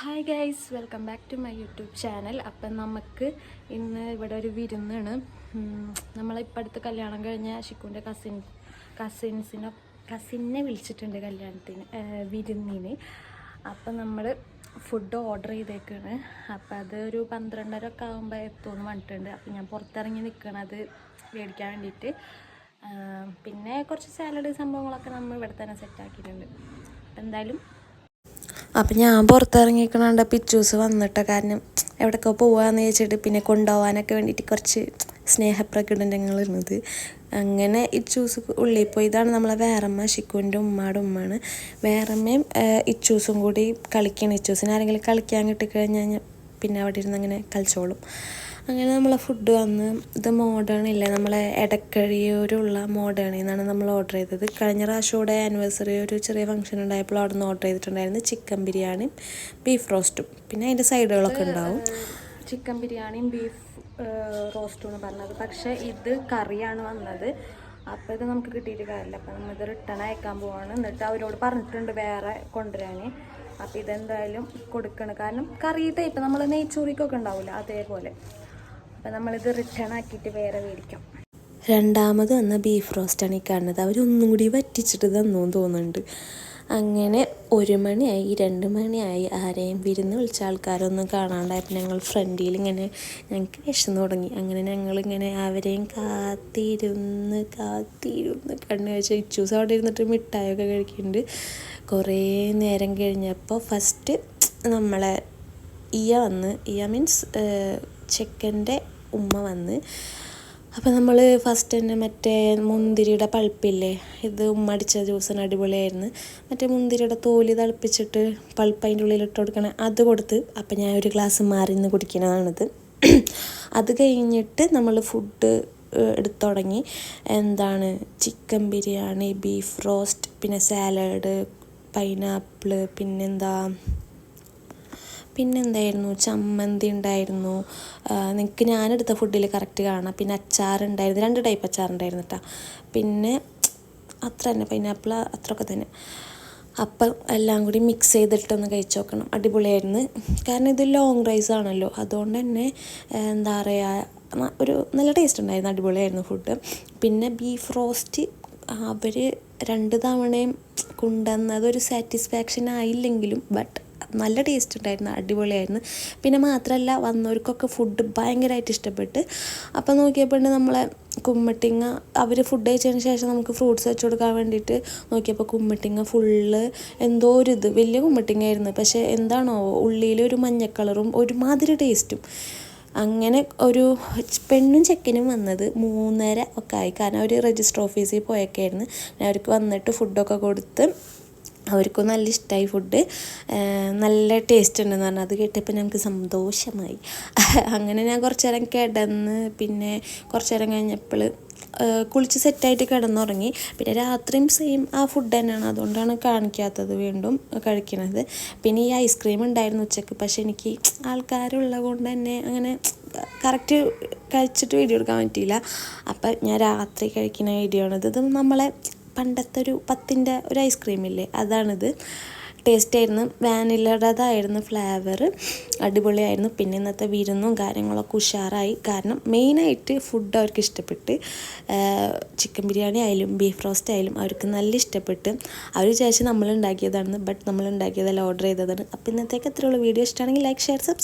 Hi guys welcome back to my YouTube channel അപ്പം നമുക്ക് ഇന്ന് ഇവിടെ ഒരു വിരുന്നാണ്. നമ്മളിപ്പോൾ അടുത്ത് കല്യാണം കഴിഞ്ഞ ഷിക്കുന്റെ കസിൻ കസിൻസിനെ കസിനെ വിളിച്ചിട്ടുണ്ട് കല്യാണത്തിന് വിരുന്നിന്. അപ്പം നമ്മൾ ഫുഡ് ഓർഡർ ചെയ്തേക്കാണ്. അപ്പം അത് ഒരു പന്ത്രണ്ടര ഒക്കെ ആകുമ്പോൾ എത്തുമെന്ന് പറഞ്ഞിട്ടുണ്ട്. അപ്പം ഞാൻ പുറത്തിറങ്ങി നിൽക്കണത് മേടിക്കാൻ വേണ്ടിയിട്ട്. പിന്നെ കുറച്ച് സാലഡ് സംഭവങ്ങളൊക്കെ നമ്മൾ ഇവിടെ തന്നെ സെറ്റാക്കിയിട്ടുണ്ട് അപ്പം എന്തായാലും അപ്പം ഞാൻ പുറത്തിറങ്ങിക്കണണ്ട പിച്ചൂസ് വന്നിട്ട് കാരണം എവിടെയൊക്കെ പോവാന്ന് ചോദിച്ചിട്ട് പിന്നെ കൊണ്ടുപോകാനൊക്കെ വേണ്ടിയിട്ട് കുറച്ച് സ്നേഹപ്രകടനങ്ങൾ ഇരുന്നത്. അങ്ങനെ ഇച്ചൂസ് ഉള്ളിൽ പോയി ഇതാണ് നമ്മളെ വേറമ്മ ശിക്കുവിന്റെ ഉമ്മയുടെ ഉമ്മയാണ് വേറമ്മയും ഇച്ചൂസും കൂടി കളിക്കണം ഇച്ചൂസിന് ആരെങ്കിലും കളിക്കാൻ കിട്ടിക്കഴിഞ്ഞാൽ പിന്നെ അവിടെ ഇരുന്ന് അങ്ങനെ കളിച്ചോളും. അങ്ങനെ നമ്മളെ ഫുഡ് വന്ന് ഇത് മോഡേൺ ഇല്ലേ? നമ്മളെ എടക്കഴിയൂരുള്ള മോഡേണിൽ നിന്നാണ് നമ്മൾ ഓർഡർ ചെയ്തത്. കഴിഞ്ഞ പ്രാവശ്യയുടെ ആനിവേഴ്സറി ഒരു ചെറിയ ഫംഗ്ഷൻ ഉണ്ടായപ്പോൾ അവിടെ നിന്ന് ഓർഡർ ചെയ്തിട്ടുണ്ടായിരുന്നു ചിക്കൻ ബിരിയാണിയും ബീഫ് റോസ്റ്റും പിന്നെ അതിന്റെ സൈഡുകളൊക്കെ ഉണ്ടാവും. ചിക്കൻ ബിരിയാണിയും ബീഫ് റോസ്റ്റും എന്ന് പറഞ്ഞത്. പക്ഷേ ഇത് കറിയാണ് വന്നത്. അപ്പോൾ ഇത് നമുക്ക് കിട്ടിയിട്ട് കാര്യമില്ല. അപ്പോൾ നമ്മളിത് റിട്ടേൺ അയക്കാൻ പോവാണ്. എന്നിട്ട് അവരോട് പറഞ്ഞിട്ടുണ്ട് വേറെ കൊണ്ടുവരാൻ. അപ്പോൾ ഇതെന്തായാലും കൊടുക്കണം. കാരണം കറി ടൈപ്പ് നമ്മൾ നെയ്ച്ചോറിക്കൊക്കെ ഉണ്ടാവില്ല അതേപോലെ. അപ്പം നമ്മളിത് റിട്ടേൺ ആക്കിയിട്ട് വേറെ മേടിക്കാം. രണ്ടാമത് വന്ന ബീഫ് റോസ്റ്റാണ് ഈ കാണുന്നത്. അവരൊന്നും കൂടി വറ്റിച്ചിട്ട് തന്നു തോന്നുന്നുണ്ട്. അങ്ങനെ ഒരു മണിയായി രണ്ട് മണിയായി. ആരെയും വിരുന്ന് വിളിച്ച ആൾക്കാരൊന്നും കാണാണ്ടായപ്പോൾ ഞങ്ങൾ ഫ്രണ്ടിൽ ഇങ്ങനെ ഞങ്ങൾക്ക് വിഷം തുടങ്ങി. അങ്ങനെ ഞങ്ങളിങ്ങനെ അവരെയും കാത്തിരുന്ന് കാത്തിരുന്ന് കണ്ണു വെച്ച് ഇച്ചൂസ് അവിടെ ഇരുന്നിട്ട് മിഠായൊക്കെ കഴിക്കുന്നുണ്ട്. കുറേ നേരം കഴിഞ്ഞപ്പോൾ ഫസ്റ്റ് നമ്മളെ ഇയ വന്ന് ഇയ മീൻസ് ചെക്കന്റെ ഉമ്മ വന്ന്. അപ്പോൾ നമ്മൾ ഫസ്റ്റ് തന്നെ മറ്റേ മുന്തിരിയുടെ പൾപ്പില്ലേ? ഇത് ഉമ്മ അടിച്ച ജ്യൂസിന് അടിപൊളിയായിരുന്നു. മറ്റേ മുന്തിരിയുടെ തോൽ തിളപ്പിച്ചിട്ട് പൾപ്പ് അതിന്റെ ഉള്ളിൽ ഇട്ട് കൊടുക്കണേ അത് കൊടുത്ത് അപ്പം ഞാൻ ഒരു ഗ്ലാസ് മാറി നിന്ന് കുടിക്കണതാണിത് അത് കഴിഞ്ഞിട്ട് നമ്മൾ ഫുഡ് എടുത്തു തുടങ്ങി. എന്താണ്? ചിക്കൻ ബിരിയാണി ബീഫ് റോസ്റ്റ് പിന്നെ സാലഡ് പൈനാപ്പിൾ പിന്നെന്താ? പിന്നെന്തായിരുന്നു? ചമ്മന്തി ഉണ്ടായിരുന്നു. നിങ്ങൾക്ക് ഞാനെടുത്ത ഫുഡിൽ കറക്റ്റ് കാണാം. പിന്നെ അച്ചാറുണ്ടായിരുന്നു. രണ്ട് ടൈപ്പ് അച്ചാറുണ്ടായിരുന്നു കേട്ടോ പിന്നെ അത്ര തന്നെ. പൈനാപ്പിൾ അത്രയൊക്കെ തന്നെ. അപ്പം എല്ലാം കൂടി മിക്സ് ചെയ്തിട്ടൊന്ന് കഴിച്ചു നോക്കണം അടിപൊളിയായിരുന്നു. കാരണം ഇത് ലോങ് റൈസ് ആണല്ലോ. അതുകൊണ്ട് തന്നെ എന്താ പറയുക ഒരു നല്ല ടേസ്റ്റ് ഉണ്ടായിരുന്നു. അടിപൊളിയായിരുന്നു ഫുഡ് പിന്നെ ബീഫ് റോസ്റ്റ് അവർ രണ്ട് തവണയും കൊണ്ടുവന്നത് ഒരു സാറ്റിസ്ഫാക്ഷൻ ആയില്ലെങ്കിലും ബട്ട് നല്ല ടേസ്റ്റ് ഉണ്ടായിരുന്നു അടിപൊളിയായിരുന്നു. പിന്നെ മാത്രമല്ല വന്നവർക്കൊക്കെ ഫുഡ് ഭയങ്കരമായിട്ട് ഇഷ്ടപ്പെട്ട്. അപ്പോൾ നോക്കിയപ്പോൾ നമ്മളെ കുമ്മട്ടിങ്ങ അവർ ഫുഡ് കഴിച്ചതിന് ശേഷം നമുക്ക് ഫ്രൂട്ട്സ് വെച്ച് കൊടുക്കാൻ വേണ്ടിയിട്ട് നോക്കിയപ്പോൾ കുമ്മട്ടിങ്ങ ഫുള്ള് എന്തോ ഒരു ഇത്. വലിയ കുമ്മട്ടിങ്ങ ആയിരുന്നു പക്ഷേ എന്താണോ ഉള്ളിൽ ഒരു മഞ്ഞ കളറും ഒരുമാതിരി ടേസ്റ്റും അങ്ങനെ ഒരു പെണ്ണും ചെക്കനും വന്നത് മൂന്നര ഒക്കെ ആയി. കാരണം അവർ രജിസ്റ്റർ ഓഫീസിൽ പോയൊക്കെ ആയിരുന്നു അവർക്ക് വന്നിട്ട് ഫുഡൊക്കെ കൊടുത്ത് അവർക്കും നല്ല ഇഷ്ടമായി ഫുഡ് നല്ല ടേസ്റ്റ് ഉണ്ടെന്ന് പറഞ്ഞാൽ അത് കേട്ടപ്പോൾ ഞങ്ങൾക്ക് സന്തോഷമായി. അങ്ങനെ ഞാൻ കുറച്ച് നേരം കിടന്ന് പിന്നെ കുറച്ച് നേരം കഴിഞ്ഞപ്പോൾ കുളിച്ച് സെറ്റായിട്ട് കിടന്നുറങ്ങി. പിന്നെ രാത്രിയും സെയിം ആ ഫുഡ് തന്നെയാണ്. അതുകൊണ്ടാണ് കാണിക്കാത്തത് വീണ്ടും കഴിക്കണത്. പിന്നെ ഈ ഐസ്ക്രീം ഉണ്ടായിരുന്നു ഉച്ചയ്ക്ക്. പക്ഷെ എനിക്ക് ആൾക്കാരുള്ളത് കൊണ്ട് തന്നെ അങ്ങനെ കറക്റ്റ് കഴിച്ചിട്ട് വീഡിയോ എടുക്കാൻ പറ്റിയില്ല. അപ്പം ഞാൻ രാത്രി കഴിക്കുന്ന വീഡിയോ ആണ്. ഇത് നമ്മളെ പണ്ടത്തെ ഒരു പത്തിന്റെ ഒരു ഐസ്ക്രീം ഇല്ലേ അതാണിത്. ടേസ്റ്റ് ആയിരുന്നു വാനിലയുടേതായിരുന്നു ഫ്ലേവർ അടിപൊളിയായിരുന്നു. പിന്നെ ഇന്നത്തെ വിരുന്നും കാര്യങ്ങളൊക്കെ ഉഷാറായി. കാരണം മെയിനായിട്ട് ഫുഡ് അവർക്ക് ഇഷ്ടപ്പെട്ട് ചിക്കൻ ബിരിയാണി ആയാലും ബീഫ് റോസ്റ്റ് ആയാലും അവർക്ക് നല്ല ഇഷ്ടപ്പെട്ട്. അവർ വിചാരിച്ച് നമ്മൾ ഉണ്ടാക്കിയതാണ് ബട്ട് നമ്മൾ ഉണ്ടാക്കിയതല്ല ഓർഡർ ചെയ്തതാണ്. അപ്പോൾ ഇന്നത്തേക്ക് എത്രയുള്ള വീഡിയോ ഇഷ്ടമാണെങ്കിൽ ലൈക്ക് ഷെയർ സബ്സ്ക്രൈബ്